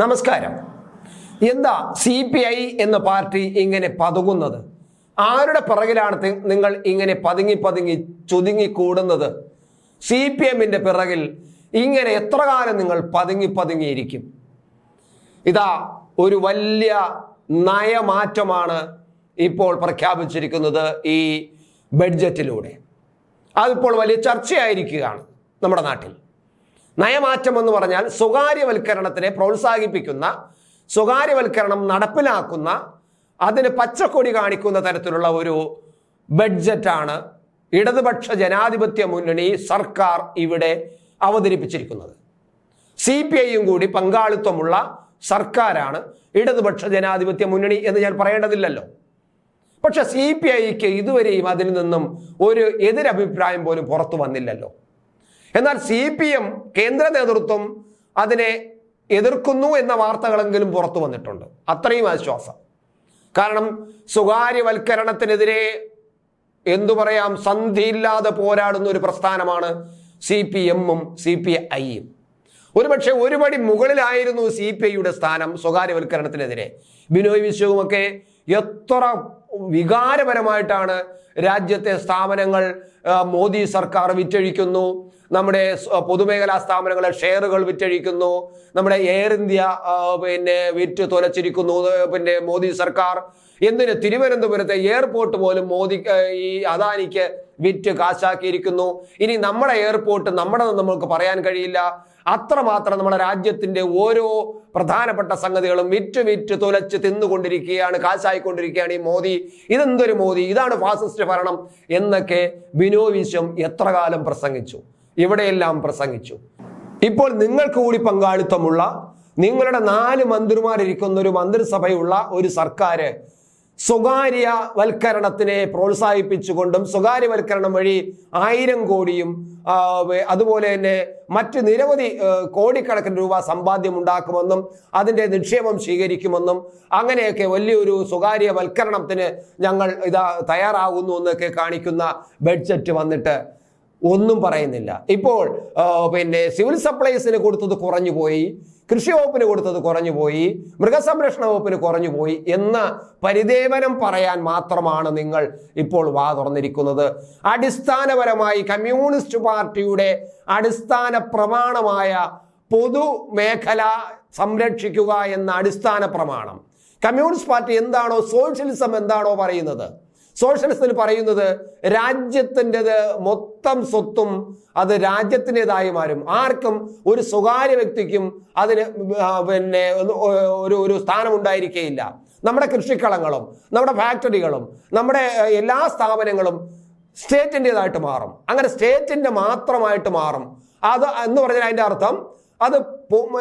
നമസ്കാരം. എന്താ C P I എന്ന പാർട്ടി ഇങ്ങനെ പതുങ്ങുന്നത്? ആരുടെ പിറകിലാണ് നിങ്ങൾ ഇങ്ങനെ പതുങ്ങി പതുങ്ങി ചുതുങ്ങി കൂടുന്നത്? സി പി എമ്മിന്റെ പിറകിൽ ഇങ്ങനെ എത്ര കാലം നിങ്ങൾ പതുങ്ങി പതുങ്ങിയിരിക്കും? ഇതാ ഒരു വലിയ നയമാറ്റമാണ് ഇപ്പോൾ പ്രഖ്യാപിച്ചിരിക്കുന്നത് ഈ ബഡ്ജറ്റിലൂടെ. അതിപ്പോൾ വലിയ ചർച്ചയായിരിക്കുകയാണ് നമ്മുടെ നാട്ടിൽ. നയമാറ്റം എന്ന് പറഞ്ഞാൽ സ്വകാര്യവൽക്കരണത്തിനെ പ്രോത്സാഹിപ്പിക്കുന്ന സ്വകാര്യവൽക്കരണം നടപ്പിലാക്കുന്ന അതിന് പച്ചക്കൊടി കാണിക്കുന്ന തരത്തിലുള്ള ഒരു ബഡ്ജറ്റാണ് ഇടതുപക്ഷ ജനാധിപത്യ മുന്നണി സർക്കാർ ഇവിടെ അവതരിപ്പിച്ചിരിക്കുന്നത്. സി പി ഐയും കൂടി പങ്കാളിത്തമുള്ള സർക്കാരാണ് ഇടതുപക്ഷ ജനാധിപത്യ മുന്നണി എന്ന് ഞാൻ പറയേണ്ടതില്ലല്ലോ. പക്ഷെ സി പി ഐക്ക് ഇതുവരെയും അതിൽ നിന്നും ഒരു എതിരഭിപ്രായം പോലും പുറത്തു വന്നില്ലല്ലോ. എന്നാൽ സി പി എം കേന്ദ്ര നേതൃത്വം അതിനെ എതിർക്കുന്നു എന്ന വാർത്തകളെങ്കിലും പുറത്തു വന്നിട്ടുണ്ട്. അത്രയും ആശ്വാസം. കാരണം സ്വകാര്യവൽക്കരണത്തിനെതിരെ എന്തു പറയാം സന്ധിയില്ലാതെ പോരാടുന്ന ഒരു പ്രസ്ഥാനമാണ് സി പി എമ്മും സി പി ഐയും. ഒരുപക്ഷെ ഒരുപടി മുകളിലായിരുന്നു സി പി ഐയുടെ സ്ഥാനം സ്വകാര്യവൽക്കരണത്തിനെതിരെ. ബിനോയ് വിശ്വവുമൊക്കെ എത്ര വികാരപരമായിട്ടാണ് രാജ്യത്തെ സ്ഥാപനങ്ങൾ മോദി സർക്കാർ വിറ്റഴിക്കുന്നു. നമ്മുടെ പൊതുമേഖലാ സ്ഥാപനങ്ങളെ ഷെയറുകൾ വിറ്റഴിക്കുന്നു. നമ്മുടെ എയർ ഇന്ത്യ പിന്നെ വിറ്റ് തുലച്ചിരിക്കുന്നു പിന്നെ മോദി സർക്കാർ. എന്തിന്? തിരുവനന്തപുരത്തെ എയർപോർട്ട് പോലും മോദി ഈ അദാനിക്ക് വിറ്റ് കാശാക്കിയിരിക്കുന്നു. ഇനി നമ്മുടെ എയർപോർട്ട് നമ്മുടെ നമുക്ക് പറയാൻ കഴിയില്ല. അത്രമാത്രം നമ്മുടെ രാജ്യത്തിന്റെ ഓരോ പ്രധാനപ്പെട്ട സംഗതികളും വിറ്റ് വിറ്റ് തുലച്ച് തിന്നുകൊണ്ടിരിക്കുകയാണ് കാശായിക്കൊണ്ടിരിക്കുകയാണ് ഈ മോദി. ഇതെന്തൊരു മോദി? ഇതാണ് ഫാസിസ്റ്റ് ഭരണം എന്നൊക്കെ ബിനോ എത്ര കാലം പ്രസംഗിച്ചു. ഇവിടെയെല്ലാം പ്രസംഗിച്ചു. ഇപ്പോൾ നിങ്ങൾക്ക് കൂടി പങ്കാളിത്തമുള്ള നിങ്ങളുടെ നാല് മന്ത്രിമാരിരിക്കുന്ന ഒരു മന്ത്രിസഭയുള്ള ഒരു സർക്കാര് സ്വകാര്യവൽക്കരണത്തിനെ പ്രോത്സാഹിപ്പിച്ചുകൊണ്ടും സ്വകാര്യവൽക്കരണം വഴി ആയിരം കോടിയും അതുപോലെ തന്നെ മറ്റ് നിരവധി കോടിക്കണക്കിന് രൂപ സമ്പാദ്യം ഉണ്ടാക്കുമെന്നും അതിന്റെ നിക്ഷേപം സ്വീകരിക്കുമെന്നും അങ്ങനെയൊക്കെ വലിയൊരു സ്വകാര്യവൽക്കരണത്തിന് ഞങ്ങൾ ഇതാ തയ്യാറാകുന്നു എന്നൊക്കെ കാണിക്കുന്ന ബഡ്ജറ്റ് വന്നിട്ട് ഒന്നും പറയുന്നില്ല. ഇപ്പോൾ പിന്നെ സിവിൽ സപ്ലൈസിന് കൊടുത്തത് കുറഞ്ഞു പോയി കൃഷി വകുപ്പിന് കൊടുത്തത് കുറഞ്ഞു പോയി മൃഗസംരക്ഷണ വകുപ്പിന് കുറഞ്ഞു പോയി എന്ന പരിദേവനം പറയാൻ മാത്രമാണ് നിങ്ങൾ ഇപ്പോൾ വാ തുറന്നിരിക്കുന്നത്. അടിസ്ഥാനപരമായി കമ്മ്യൂണിസ്റ്റ് പാർട്ടിയുടെ അടിസ്ഥാന പ്രമാണമായ പൊതു മേഖല സംരക്ഷിക്കുക എന്ന അടിസ്ഥാന പ്രമാണം. കമ്മ്യൂണിസ്റ്റ് പാർട്ടി എന്താണോ സോഷ്യലിസം എന്താണോ പറയുന്നത്? സോഷ്യലിസത്തിൽ പറയുന്നത് രാജ്യത്തിന്റെത് മൊത്തം സ്വത്തും അത് രാജ്യത്തിന്റെതായി മാറും. ആർക്കും ഒരു സ്വകാര്യ വ്യക്തിക്കും അതിന് പിന്നെ ഒരു ഒരു സ്ഥാനം ഉണ്ടായിരിക്കുകയില്ല നമ്മുടെ കൃഷിക്കളങ്ങളും നമ്മുടെ ഫാക്ടറികളും നമ്മുടെ എല്ലാ സ്ഥാപനങ്ങളും സ്റ്റേറ്റിന്റെതായിട്ട് മാറും. അങ്ങനെ സ്റ്റേറ്റിന്റെ മാത്രമായിട്ട് മാറും. അത് എന്ന് പറഞ്ഞാൽ അതിന്റെ അർത്ഥം അത്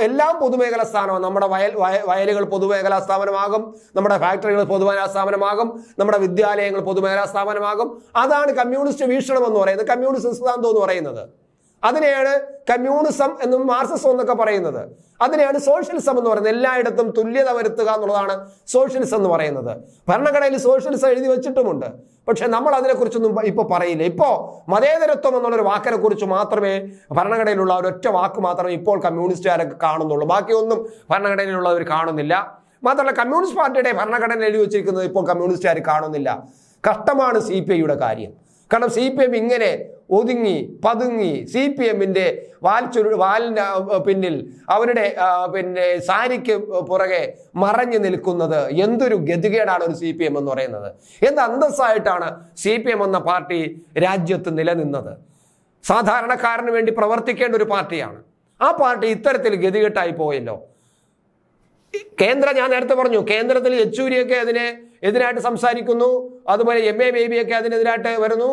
എല്ലാം പൊതുമേഖലാ സ്ഥാപനമാണ് നമ്മുടെ വയൽ വയ- വയലുകൾ പൊതുമേഖലാ സ്ഥാപനമാകും. നമ്മുടെ ഫാക്ടറികൾ പൊതുമേഖലാ സ്ഥാപനമാകും. നമ്മുടെ വിദ്യാലയങ്ങൾ പൊതുമേഖലാ സ്ഥാപനമാകും. അതാണ് കമ്മ്യൂണിസ്റ്റ് വീക്ഷണം എന്ന് പറയുന്നത്. കമ്മ്യൂണിസ്റ്റ് സിദ്ധാന്തം എന്ന് പറയുന്നത്. അതിനെയാണ് കമ്മ്യൂണിസം എന്നും മാർസിസം എന്നൊക്കെ പറയുന്നത്. അതിനെയാണ് സോഷ്യലിസം എന്ന് പറയുന്നത്. എല്ലായിടത്തും തുല്യത വരുത്തുക എന്നുള്ളതാണ് സോഷ്യലിസം എന്ന് പറയുന്നത്. ഭരണഘടനയിൽ സോഷ്യലിസം എഴുതി വെച്ചിട്ടുമുണ്ട്. പക്ഷെ നമ്മൾ അതിനെക്കുറിച്ചൊന്നും ഇപ്പോൾ പറയില്ല. ഇപ്പോ മതേതരത്വം എന്നുള്ളൊരു വാക്കിനെ കുറിച്ച് മാത്രമേ ഭരണഘടനയിലുള്ള ഒരൊറ്റ വാക്ക് മാത്രമേ ഇപ്പോൾ കമ്മ്യൂണിസ്റ്റുകാരൊക്കെ കാണുന്നുള്ളൂ. ബാക്കിയൊന്നും ഭരണഘടനയിലുള്ളവർ കാണുന്നില്ല. മാത്രമല്ല കമ്മ്യൂണിസ്റ്റ് പാർട്ടിയുടെ ഭരണഘടന എഴുതി വെച്ചിരിക്കുന്നത് ഇപ്പോൾ കമ്മ്യൂണിസ്റ്റുകാർ കാണുന്നില്ല. കഷ്ടമാണ് സി പി ഐയുടെ കാര്യം. കാരണം സി പി എം ഇങ്ങനെ ഒതുങ്ങി പതുങ്ങി സി പി എമ്മിന്റെ വാൽ ചുരു വാലിന്റെ പിന്നിൽ അവരുടെ പിന്നെ സാരിക്ക് പുറകെ മറഞ്ഞു നിൽക്കുന്നത് എന്തൊരു ഗതികേടാണ് ഒരു സി പി എം എന്ന് പറയുന്നത്. എന്ത് അന്തസ്സായിട്ടാണ് സി പി എം എന്ന പാർട്ടി രാജ്യത്ത് നിലനിന്നത്? സാധാരണക്കാരന് വേണ്ടി പ്രവർത്തിക്കേണ്ട ഒരു പാർട്ടിയാണ്. ആ പാർട്ടി ഇത്തരത്തിൽ ഗതികെട്ടായി പോയല്ലോ. കേന്ദ്ര ഞാൻ നേരത്തെ പറഞ്ഞു കേന്ദ്രത്തിൽ യെച്ചൂരിയൊക്കെ അതിനെ എതിരായിട്ട് സംസാരിക്കുന്നു. അതുപോലെ എം എ ബേബിയൊക്കെ അതിനെതിരായിട്ട് വരുന്നു.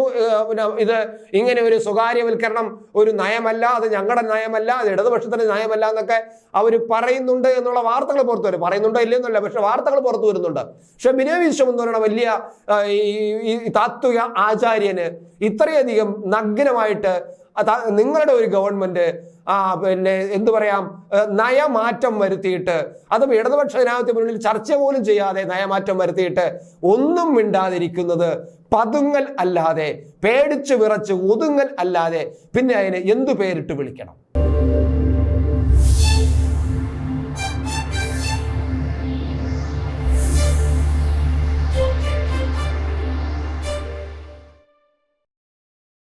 പിന്നെ ഇത് ഇങ്ങനെ ഒരു സ്വകാര്യവൽക്കരണം ഒരു നയമല്ല അത് ഞങ്ങളുടെ നയമല്ല അത് ഇടതുപക്ഷത്തിന്റെ നയമല്ല എന്നൊക്കെ അവർ പറയുന്നുണ്ട് എന്നുള്ള വാർത്തകൾ പുറത്തു വരും. പറയുന്നുണ്ടോ ഇല്ലെന്നല്ല പക്ഷെ വാർത്തകൾ പുറത്തു വരുന്നുണ്ട്. പക്ഷെ ബിനോ വിശ്വം എന്ന് പറയുന്ന വലിയ ഈ താത്വിക ആചാര്യന് ഇത്രയധികം നഗ്നമായിട്ട് നിങ്ങളുടെ ഒരു ഗവൺമെന്റ് ആ പിന്നെ എന്തു പറയാം നയമാറ്റം വരുത്തിയിട്ട് അതും ഇടതുപക്ഷ ജനാധിപത്യ മുന്നിൽ ചർച്ച പോലും ചെയ്യാതെ നയമാറ്റം വരുത്തിയിട്ട് ഒന്നും മിണ്ടാതിരിക്കുന്നത് പതുങ്ങൽ അല്ലാതെ പേടിച്ചു വിറച്ച് ഒതുങ്ങൽ അല്ലാതെ പിന്നെ അതിന് എന്തു പേരിട്ട് വിളിക്കണം?